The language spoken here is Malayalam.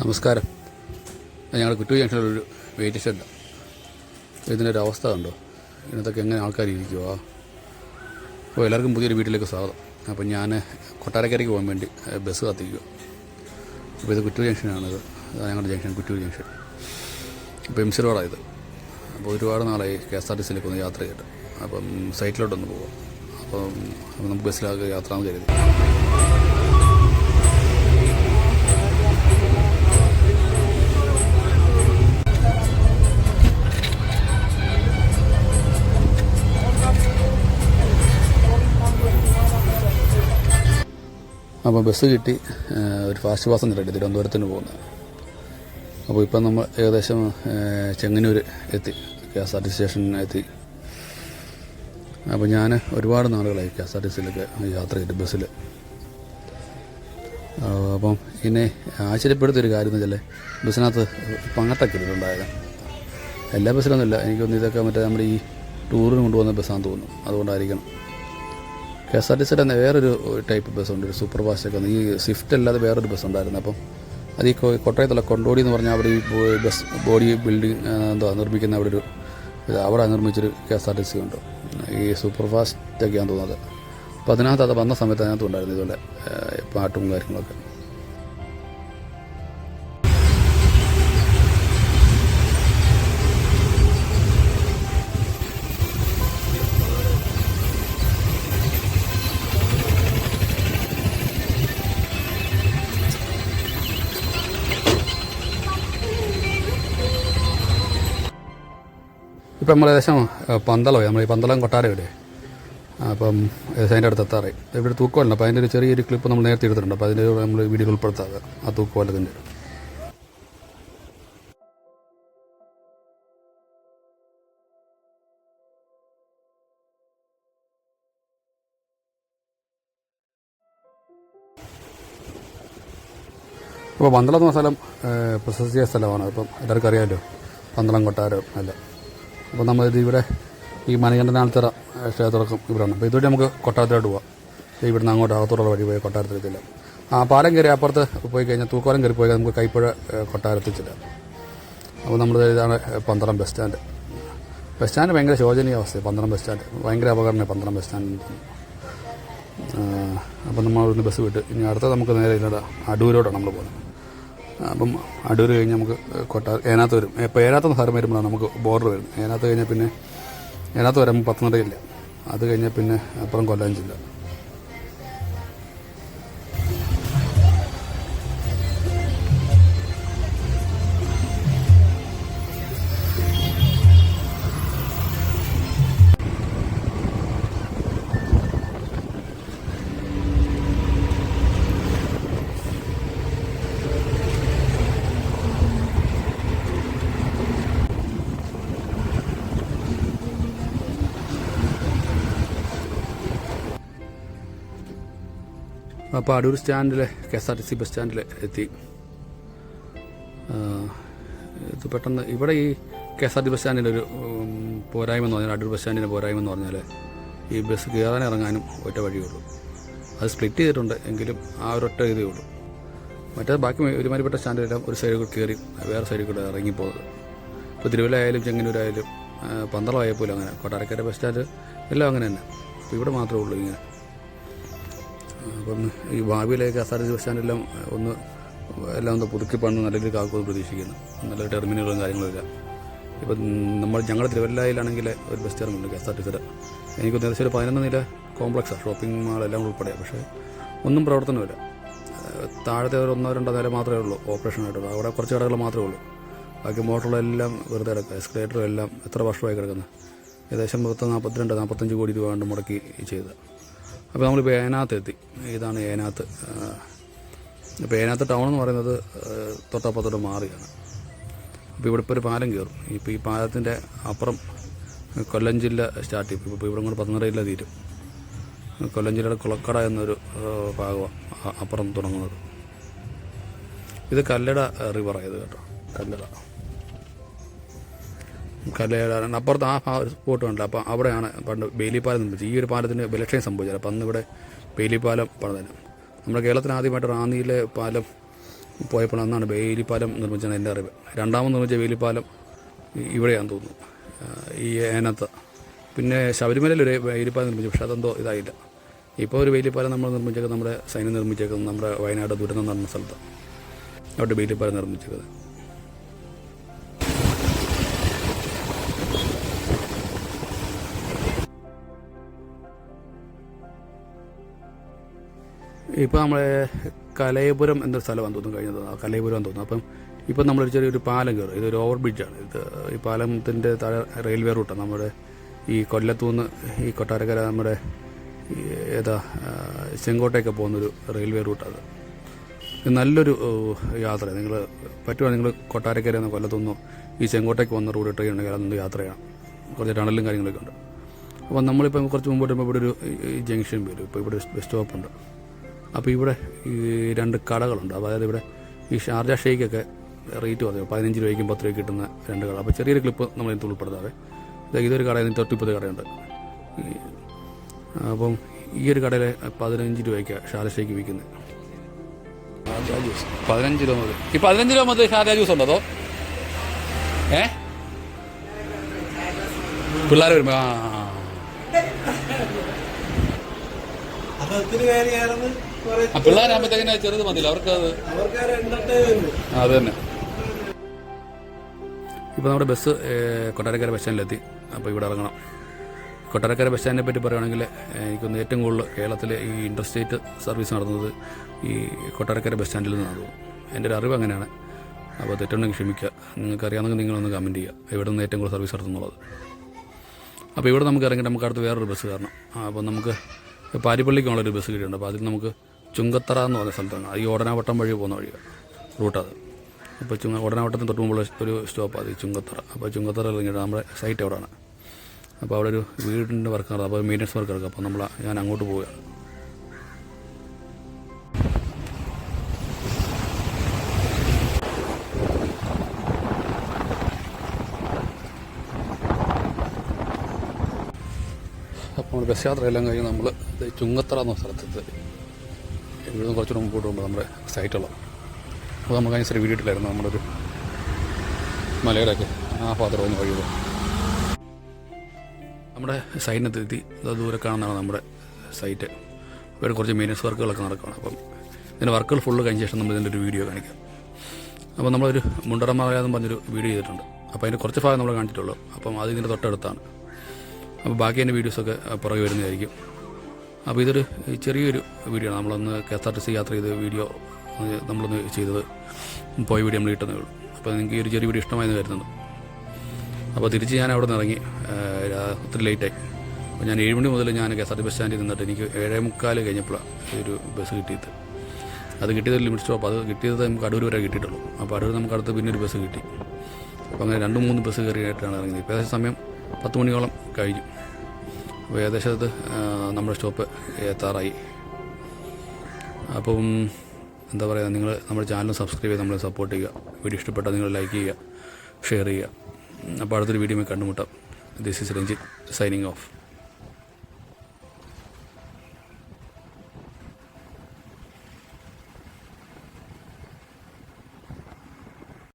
നമസ്കാരം. ഞങ്ങൾ കുറ്റൂർ ജംഗ്ഷനിലൊരു വെയിറ്റ് ഷെഡ് ഇതിന്റെ ഒരു അവസ്ഥ കണ്ടോ? ഇതിനകത്തൊക്കെ എങ്ങനെ ആൾക്കാർ ഇരിക്കുമോ അപ്പോൾ എല്ലാവർക്കും പുതിയൊരു വീട്ടിലേക്ക് സ്വാഗതം. അപ്പോൾ ഞാൻ കൊട്ടാരക്കരയ്ക്ക് പോകാൻ വേണ്ടി ബസ് കാത്തിരിക്കുക അപ്പോൾ ഇത് കുറ്റൂർ ജംഗ്ഷനാണിത് ഞങ്ങളുടെ ജംഗ്ഷൻ കുറ്റൂർ ജംഗ്ഷൻ. അപ്പോൾ എം സി റോഡായത് അപ്പോൾ ഒരുപാട് നാളായി കെ എസ് ആർ ടി സിയിലേക്ക് ഒന്ന് യാത്ര ചെയ്തിട്ട്. അപ്പം സൈറ്റിലോട്ടൊന്ന് പോകാം അപ്പം നമുക്ക് ബസ്സിലാകെ യാത്ര എന്ന് കരുതി. അപ്പോൾ ബസ് കിട്ടി ഒരു ഫാസ്റ്റ് പാസഞ്ചർ റെഡി തിരുവനന്തപുരത്തിന് പോകുന്നത് അപ്പോൾ ഇപ്പം നമ്മൾ ഏകദേശം ചെങ്ങന്നൂർ എത്തി കെ എസ് ആർ ടി സ്റ്റേഷനിൽ എത്തി. അപ്പോൾ ഞാൻ ഒരുപാട് നാളുകളായി കെ എസ് ആർ ടി സിയിലൊക്കെ യാത്ര ചെയ്തിട്ട് ബസ്സിൽ. അപ്പം എന്നെ ആശ്ചര്യപ്പെടുത്തിയൊരു കാര്യം എന്ന് വെച്ചാൽ ബസ്സിനകത്ത് പങ്ങത്തൊക്കെ ഇട്ടിട്ടുണ്ടായത് എല്ലാ ബസ്സിലൊന്നുമില്ല. എനിക്കൊന്ന് ഇതൊക്കെ മറ്റേ നമ്മുടെ ഈ ടൂറിന് കൊണ്ടുപോകുന്ന ബസ്സാണെന്ന് തോന്നുന്നു. അതുകൊണ്ടായിരിക്കണം. കെ എസ് ആർ ടി സിയുടെ വേറൊരു ടൈപ്പ് ബസ്സുണ്ട് ഒരു സൂപ്പർ ഫാസ്റ്റ് ഒക്കെ. ഈ സ്വിഫ്റ്റ് അല്ലാതെ വേറൊരു ബസ് ഉണ്ടായിരുന്നു. അപ്പം അത് ഈ കൊട്ടയത്തുള്ള കൊണ്ടോടി എന്ന് പറഞ്ഞാൽ അവിടെ ഈ ബസ് ബോഡി ബിൽഡിംഗ് എന്താ നിർമ്മിക്കുന്ന അവിടെ ഒരു അവിടെ നിർമ്മിച്ചൊരു K S R T C ഉണ്ട്. ഈ സൂപ്പർ ഫാസ്റ്റ് ഒക്കെയാണെന്ന് തോന്നുന്നത്. അപ്പോൾ അതിനകത്ത് അത് വന്ന സമയത്ത് അതിനകത്ത് ഉണ്ടായിരുന്നു ഇതുപോലെ പാട്ടും കാര്യങ്ങളൊക്കെ. ഇപ്പം നമ്മൾ ഏകദേശം പന്തളമായി നമ്മൾ ഈ പന്തളം കൊട്ടാരം ഇവിടെ അപ്പം അതിന്റെ അടുത്ത് എത്താറായി. ഇവിടെ തൂക്കമല്ല അപ്പോൾ അതിന്റെ ഒരു ചെറിയൊരു ക്ലിപ്പ് നമ്മൾ നേരത്തെ എടുത്തിട്ടുണ്ട്. അപ്പോൾ അതിന്റെ നമ്മൾ വീഡിയോ ഉൾപ്പെടുത്താതെ ആ തൂക്കമല്ലതിന്റെ അപ്പോൾ പന്തളം എന്ന സ്ഥലം പ്രശസ്തിയായ പ്രശസ്തിയ സ്ഥലമാണ്. അപ്പം എല്ലാവർക്കും അറിയാമല്ലോ. പന്തളം കൊട്ടാരം എല്ലാം അപ്പോൾ നമ്മളിത് ഇവിടെ ഈ മണികണ്ഠനാൽത്തറ ഏഹ്, ക്ഷേത്രക്കും ഇവിടെയാണ്. അപ്പോൾ ഇതുവഴി നമുക്ക് കൊട്ടാരത്തിലോട്ട് പോവാം. ഇവിടുന്ന് അങ്ങോട്ട് അകത്തോടുള്ള വഴി പോയി കൊട്ടാരത്തിലെത്തില്ല ആ പാലം കയറി അപ്പുറത്ത് പോയി കഴിഞ്ഞാൽ തൂക്കോലം കയറി പോയി നമുക്ക് കൈപ്പുഴ കൊട്ടാരത്തിച്ചില്ല അപ്പോൾ നമ്മൾ ഇതാണ് Pandalam bus stand bus stand ഭയങ്കര ശോചനീയ അവസ്ഥയാണ് പന്തളം ബസ് സ്റ്റാൻഡ് ഭയങ്കര അപകടമാണ് പന്തളം ബസ് സ്റ്റാൻഡ് അപ്പം നമ്മൾ അവിടുന്ന് ബസ് വിട്ട് ഇനി അടുത്ത നമുക്ക് നേരെ ഇല്ലട അടൂരോട്ടാണ് നമ്മൾ പോകുന്നത്. അപ്പം അടൂർ കഴിഞ്ഞ് നമുക്ക് കൊട്ടാ ഏനാത്ത് വരും. ഇപ്പോൾ ഏനാത്ത് സ്ഥലം വരുമ്പോഴാണ് നമുക്ക് ബോർഡർ വരുന്നത്. ഏനാത്ത് കഴിഞ്ഞാൽ പിന്നെ ഏനാത്ത് വരുമ്പോൾ പത്തനംതിട്ടയില്ല അത് കഴിഞ്ഞാൽ പിന്നെ അപ്പുറം കൊല്ലം ജില്ല. അപ്പോൾ അടൂർ സ്റ്റാൻഡിൽ K S R T C bus സ്റ്റാൻഡിൽ എത്തി. ഇത് പെട്ടെന്ന് ഇവിടെ ഈ K S R T bus സ്റ്റാൻഡിന്റെ ഒരു പോരായ്മ എന്ന് പറഞ്ഞാൽ അടൂർ ബസ് സ്റ്റാൻഡിന്റെ പോരായ്മ എന്ന് പറഞ്ഞാൽ ഈ ബസ് കയറാൻ ഇറങ്ങാനും ഒറ്റ വഴിയുള്ളൂ അത് സ്പ്ലിറ്റ് ചെയ്തിട്ടുണ്ട് എങ്കിലും ആ ഒരൊറ്റ ഇതേ ഉള്ളൂ. മറ്റേ ബാക്കി ഒരുമാതിരിപ്പെട്ട സ്റ്റാൻഡിലെല്ലാം ഒരു സൈഡിൽ കൂടെ കയറി വേറെ സൈഡിൽ കൂടെ ഇറങ്ങിപ്പോകുന്നത് ഇപ്പോൾ തിരുവല്ലായാലും ചെങ്ങന്നൂരായാലും ആ, പന്തളമായാൽ പോലും അങ്ങനെ. കൊട്ടാരക്കര ബസ് സ്റ്റാൻഡ് എല്ലാം അങ്ങനെ തന്നെ. ഇവിടെ മാത്രമേ ഉള്ളൂ ഇങ്ങനെ. അപ്പം ഈ ഭാവിയിലേക്ക് S R T C bus സ്റ്റാൻഡെല്ലാം ഒന്ന് എല്ലാം ഒന്ന് പുതുക്കി പണിത് നല്ല രീതിയിൽ കാക്കുമെന്ന് പ്രതീക്ഷിക്കുന്നു. നല്ല ടെർമിനലുകളും കാര്യങ്ങളും എല്ലാം. ഇപ്പം നമ്മൾ ഞങ്ങളുടെ തിരുവല്ലയിലാണെങ്കിൽ ഒരു ബസ് ഉണ്ട് കെ എസ് ആർ ടി. സിയുടെ എനിക്ക് നേരത്തെ ഒരു പതിനൊന്ന് നില കോംപ്ലക്സാണ് ഷോപ്പിംഗ് മാളെല്ലാം ഉൾപ്പെടെ. പക്ഷേ ഒന്നും പ്രവർത്തനമില്ല. താഴത്തെ ഒരു ഒന്നോ രണ്ടോ നില മാത്രമേ ഉള്ളൂ ഓപ്പറേഷൻ ആയിട്ടുള്ളൂ അവിടെ കുറച്ച് കടകൾ മാത്രമേ ഉള്ളൂ. ബാക്കി മോട്ടറുകളെല്ലാം വെറുതെ കിടക്കുക. എസ്കലേറ്ററും എല്ലാം എത്ര വർഷമായി കിടക്കുന്നത് ഏകദേശം പത്ത് നാൽപ്പത്തിരണ്ട് നാൽപ്പത്തഞ്ച് കോടി രൂപ കൊണ്ട് മുടക്കി ചെയ്തത്. അപ്പോൾ നമ്മളിപ്പോൾ ഏനാത്ത് എത്തി ഇതാണ് ഏനാത്ത്? അപ്പോൾ ഏനാത്ത് ടൗൺ എന്ന് പറയുന്നത് തൊട്ടപ്പുറത്തോട്ട് മാറിയാണ്. അപ്പോൾ ഇവിടെ ഇപ്പോൾ ഒരു പാലം കയറും ഇപ്പോൾ ഈ പാലത്തിന്റെ അപ്പുറം കൊല്ലം ജില്ല സ്റ്റാർട്ട് ചെയ്യും. ഇപ്പോൾ ഇവിടെ കൂടെ പത്തനംതിട്ട ജില്ല തീരും. കൊല്ലം ജില്ലയുടെ കുളക്കട എന്നൊരു ഭാഗമാണ് അപ്പുറം തുടങ്ങുന്നത്. ഇത് കല്ലട റിവർ റിവറായത് കേട്ടോ. കല്ലട. കല്ലട അപ്പുറത്ത് ആ സ്പോട്ട് ഉണ്ട്. അപ്പോൾ അവിടെയാണ് പണ്ട് ബേലിപ്പാലം നിർമ്മിച്ചത്. ഈ ഒരു പാലത്തിന് ബലക്ഷയം സംഭവിച്ചത്. അപ്പം അന്ന് ഇവിടെ ബേലിപ്പാലം പണിതന്നെ നമ്മുടെ കേരളത്തിന് ആദ്യമായിട്ട് റാന്നിയിലെ പാലം പോയപ്പോൾ അന്നാണ് വേലിപ്പാലം നിർമ്മിച്ചത് എന്റെ അറിവ്. രണ്ടാമത് നിർമ്മിച്ച വേലിപ്പാലം ഈ- ഇവിടെയാണെന്ന് തോന്നുന്നു. ഈ ഏനത്ത്. പിന്നെ ശബരിമലയിൽ ഒരു വേലിപ്പാലം നിർമ്മിച്ചു. പക്ഷേ അതെന്തോ ഇതായില്ല. ഇപ്പോൾ ഒരു വേലിപ്പാലം നമ്മൾ നിർമ്മിച്ചേക്കുന്നത് നമ്മുടെ സൈന്യം നിർമ്മിച്ചേക്കുന്നത് നമ്മുടെ വയനാട് ദുരന്തം നടന്ന സ്ഥലത്ത് അവിടെ വേലിപ്പാലം നിർമ്മിച്ചേക്കുന്നത്. ഇപ്പോൾ നമ്മൾ കലയപുരം എന്നൊരു സ്ഥലമാണ് തോന്നുന്നു കഴിഞ്ഞത് കലയപുരം എന്ന് തോന്നുന്നു. അപ്പം ഇപ്പം നമ്മളൊരു ചെറിയൊരു പാലം കയറും. ഇതൊരു ഓവർ ബ്രിഡ്ജാണ് ഇത് ഈ പാലത്തിന്റെ താഴെ റെയിൽവേ റൂട്ടാണ് നമ്മുടെ ഈ കൊല്ലത്തുനിന്ന് ഈ കൊട്ടാരക്കര നമ്മുടെ ഏതാ ചെങ്കോട്ടയൊക്കെ പോകുന്നൊരു റെയിൽവേ റൂട്ടാണ് നല്ലൊരു യാത്ര. നിങ്ങൾ പറ്റുവാണെങ്കിൽ നിങ്ങൾ കൊട്ടാരക്കര നിന്ന് കൊല്ലത്തുനിന്നോ ഈ ചെങ്കോട്ടയ്ക്ക് വന്ന റൂട്ട് ട്രെയിൻ ഉണ്ടെങ്കിൽ അതൊന്ന് യാത്ര ചെയ്യണം. കുറച്ച് ടണലും കാര്യങ്ങളൊക്കെ ഉണ്ട്. അപ്പോൾ നമ്മളിപ്പോൾ കുറച്ച് മുമ്പോട്ട് ഇവിടെ ഒരു ജംഗ്ഷൻ വരും. ഇപ്പോൾ ഇവിടെ ബസ് സ്റ്റോപ്പ് ഉണ്ട്. അപ്പോൾ ഇവിടെ ഈ രണ്ട് കടകളുണ്ട്. അതായത് ഇവിടെ ഈ ഷാർജ ഷെയ്ക്കൊക്കെ റേറ്റ് പറഞ്ഞു പതിനഞ്ച് രൂപയ്ക്കും പത്ത് രൂപയ്ക്ക് കിട്ടുന്ന രണ്ട് കട. അപ്പോൾ ചെറിയൊരു ക്ലിപ്പ് നമ്മൾ ഇതിനകത്ത് ഉൾപ്പെടുത്താതെ ഇതൊരു കടയിൽ ഇതിന് തൊട്ടിപ്പത് കടയുണ്ട്. അപ്പം ഈ ഒരു കടയിൽ പതിനഞ്ച് രൂപയ്ക്ക് ഷാർജ ഷെയ്ക്ക് വിൽക്കുന്നത് പതിനഞ്ച് രൂപ മുതൽ. ഈ പതിനഞ്ച് രൂപ മുതൽ ഷാർജ ജ്യൂസ് ഉണ്ടോ അതോ? ഏ? പിള്ളേർ വരുമ്പോൾ ആ ആ, പിള്ളേരാകുമ്പോഴത്തേക്കിനെ ചെറുത് മതിയില്ല. അവർക്ക് അത് അത് തന്നെ ഇപ്പോൾ നമ്മുടെ ബസ് കൊട്ടാരക്കര ബസ് സ്റ്റാൻഡിലെത്തി. അപ്പോൾ ഇവിടെ ഇറങ്ങണം. കൊട്ടാരക്കര ബസ് സ്റ്റാൻഡിനെ പറ്റി പറയുകയാണെങ്കിൽ എനിക്കൊന്ന് ഏറ്റവും കൂടുതൽ കേരളത്തിലെ ഈ ഇന്റർസ്റ്റേറ്റ് സർവീസ് നടന്നത് ഈ കൊട്ടാരക്കര ബസ് സ്റ്റാൻഡിൽ നിന്നാണ് എന്റെ ഒരു അറിവ് അങ്ങനെയാണ്. അപ്പോൾ തെറ്റുണ്ടെങ്കിൽ ക്ഷമിക്കുക. നിങ്ങൾക്ക് അറിയാമെങ്കിൽ നിങ്ങളൊന്ന് കമന്റ് ചെയ്യുക. ഇവിടെ നിന്ന് ഏറ്റവും കൂടുതൽ സർവീസ് നടത്തുന്നുള്ളത്. അപ്പോൾ ഇവിടെ നമുക്ക് ഇറങ്ങി നമുക്ക് അടുത്ത് വേറൊരു ബസ് കയറണം. അപ്പോൾ നമുക്ക് പാരിപ്പള്ളിക്കുള്ളൊരു ബസ് കിട്ടിയിട്ടുണ്ട് അപ്പോൾ അതിൽ നമുക്ക് ചുങ്കത്തറ എന്ന് പറഞ്ഞ സ്ഥലത്താണ്. ഈ ഓടനാവട്ടം വഴി പോകുന്ന വഴിയാണ് അത്. അപ്പോൾ ചുങ്ക ഓടനാവട്ടത്തിന് തൊട്ട് മുമ്പുള്ള ഒരു സ്റ്റോപ്പ് അത് ചുങ്കത്തറ. അപ്പോൾ ചുങ്കത്തറ ഇറങ്ങിയിട്ട് നമ്മുടെ സൈറ്റ് എവിടെയാണ് അപ്പോൾ അവിടെ ഒരു വീടിന്റെ വർക്ക് നടക്കും അപ്പോൾ മെയിന്റനൻസ് വർക്ക് നടക്കും. അപ്പോൾ നമ്മൾ ഞാൻ അങ്ങോട്ട് പോവുകയാണ്. അപ്പോൾ ബസ് യാത്രയെല്ലാം കഴിഞ്ഞ് നമ്മൾ ചുങ്കത്തറ എന്ന സ്ഥലത്തെത്തി. ഇവിടുന്ന് കുറച്ചുകൂടെ മുമ്പോട്ട് പോകുമ്പോൾ നമ്മുടെ സൈറ്റുള്ള അപ്പോൾ നമുക്ക് അതിനനുസരിച്ച് വീഡിയോ ഇട്ടില്ലായിരുന്നു. നമ്മുടെ ഒരു മലയുടെയൊക്കെ ആ പാത്രം ഒന്ന് പോകും നമ്മുടെ സൈറ്റിനെത്തി അത് ദൂരെ കാണുന്നതാണ് നമ്മുടെ സൈറ്റ്. ഇവിടെ കുറച്ച് മെയിനൻസ് വർക്കുകളൊക്കെ നടക്കുകയാണ് അപ്പം ഇതിന്റെ വർക്കുകൾ ഫുള്ള് കഴിഞ്ഞ ശേഷം നമ്മൾ ഇതിന്റെ ഒരു വീഡിയോ കാണിക്കാം. അപ്പോൾ നമ്മളൊരു മുണ്ടറമറയാതെന്ന് പറഞ്ഞൊരു വീഡിയോ ചെയ്തിട്ടുണ്ട്. അപ്പോൾ അതിന്റെ കുറച്ച് ഭാഗം നമ്മൾ കാണിച്ചിട്ടുള്ളൂ. അപ്പം അത് ഇതിന്റെ തൊട്ടടുത്താണ്. അപ്പോൾ ബാക്കി എന്റെ വീഡിയോസൊക്കെ പുറകെ വരുന്നതായിരിക്കും. അപ്പോൾ ഇതൊരു ചെറിയൊരു വീഡിയോ ആണ്. നമ്മളൊന്ന് K S R T C യാത്ര ചെയ്ത വീഡിയോ നമ്മളൊന്ന് ചെയ്തത് പോയ വീഡിയോ നമ്മൾ കിട്ടുന്നേ ഉള്ളൂ. അപ്പോൾ നിങ്ങൾക്ക് ഈ ഒരു ചെറിയ വീഡിയോ ഇഷ്ടമായെന്ന് കരുതുന്നു. അപ്പോൾ തിരിച്ച് ഞാൻ അവിടെ നിന്ന് ഇറങ്ങി ഒത്തിരി ലേറ്റായി അപ്പോൾ ഞാൻ ഏഴ് മണി മുതൽ ഞാൻ K S R T bus സ്റ്റാൻഡിൽ നിന്നിട്ട് എനിക്ക് ഏഴേ മുക്കാൽ കഴിഞ്ഞപ്പോഴാണ് ഒരു ബസ് കിട്ടിയത്. അത് കിട്ടിയത് ലിമിറ്റ് സ്റ്റോപ്പ്. അത് കിട്ടിയത് നമുക്ക് അടൂർ വരെ കിട്ടിയിട്ടുള്ളൂ. അപ്പോൾ അടൂർ നമുക്ക് അടുത്ത് പിന്നെ ഒരു ബസ് കിട്ടി. അപ്പോൾ അങ്ങനെ രണ്ട് മൂന്ന് ബസ് കയറിയായിട്ടാണ് ഇറങ്ങിയത്. ഇപ്പോൾ ഏകദേശം സമയം പത്ത് മണിയോളം കഴിഞ്ഞു. അപ്പോൾ നമ്മുടെ സ്റ്റോപ്പ് എത്താറായി. അപ്പം എന്താ പറയുക നിങ്ങൾ നമ്മുടെ ചാനൽ സബ്സ്ക്രൈബ് ചെയ്ത് നമ്മളെ സപ്പോർട്ട് ചെയ്യുക. വീഡിയോ ഇഷ്ടപ്പെട്ടാൽ നിങ്ങൾ ലൈക്ക് ചെയ്യുക ഷെയർ ചെയ്യുക. അപ്പോൾ അടുത്തൊരു വീഡിയോ കണ്ടുമുട്ടാം. This is Ranjith signing off